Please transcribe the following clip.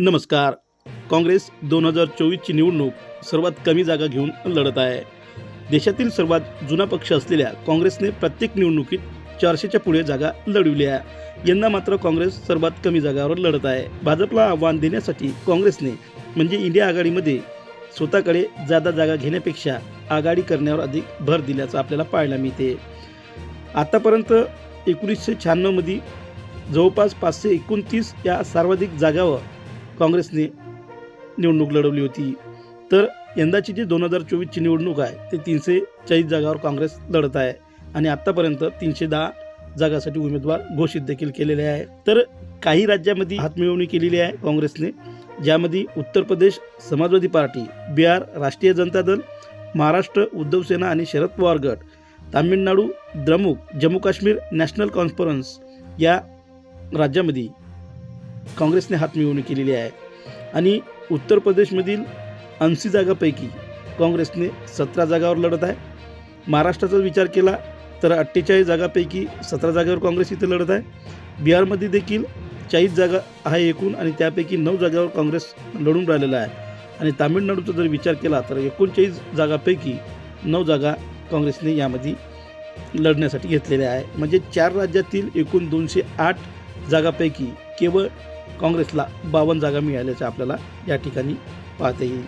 नमस्कार. काँग्रेस दोन हजार चोवीसची निवडणूक सर्वात कमी जागा घेऊन लढत आहे. देशातील सर्वात जुना पक्ष असलेल्या काँग्रेसने प्रत्येक निवडणुकीत चारशेच्या पुढे जागा लढविल्या यंदा मात्र काँग्रेस सर्वात कमी जागावर लढत आहे. भाजपला आव्हान देण्यासाठी काँग्रेसने म्हणजे इंडिया आघाडीमध्ये स्वतःकडे जादा जागा घेण्यापेक्षा आघाडी करण्यावर अधिक भर दिल्याचं आपल्याला पाहायला मिळते. आतापर्यंत एकोणीसशे शहाण्णवमध्ये जवळपास पाचशे एकोणतीस या सर्वाधिक जागावर काँग्रेसने निवडणूक लढवली होती. तर यंदाची जी दोन हजार चोवीसची निवडणूक आहे ते तीनशे चाळीस जागावर काँग्रेस लढत आहे आणि आत्तापर्यंत तीनशे दहा जागासाठी उमेदवार घोषित देखील केलेले आहे. तर काही राज्यामध्ये हातमिळवणी केलेली आहे काँग्रेसने ज्यामध्ये उत्तर प्रदेश समाजवादी पार्टी बिहार राष्ट्रीय जनता दल महाराष्ट्र उद्धव सेना आणि शरद पवार गट तामिळनाडू द्रमुक जम्मू काश्मीर नॅशनल कॉन्फरन्स या राज्यामध्ये काँग्रेसने हातमिळवणी केलेली आहे. आणि उत्तर प्रदेशमधील ऐंशी जागापैकी काँग्रेसने सतरा जागावर लढत आहे. महाराष्ट्राचा विचार केला तर अठ्ठेचाळीस जागापैकी सतरा जागेवर काँग्रेस इथे लढत आहे. बिहारमध्ये देखील चाळीस जागा आहे एकूण आणि त्यापैकी नऊ जागेवर काँग्रेस लढून राहिलेला आहे. आणि तामिळनाडूचा जर विचार केला तर एकोणचाळीस जागापैकी नऊ जागा काँग्रेसने यामध्ये लढण्यासाठी घेतलेल्या आहे. म्हणजे चार राज्यातील एकूण दोनशे आठ जागापैकी केवळ काँग्रेसला बावन्न जागा मिळाल्याचं आपल्याला या ठिकाणी पाहता येईल.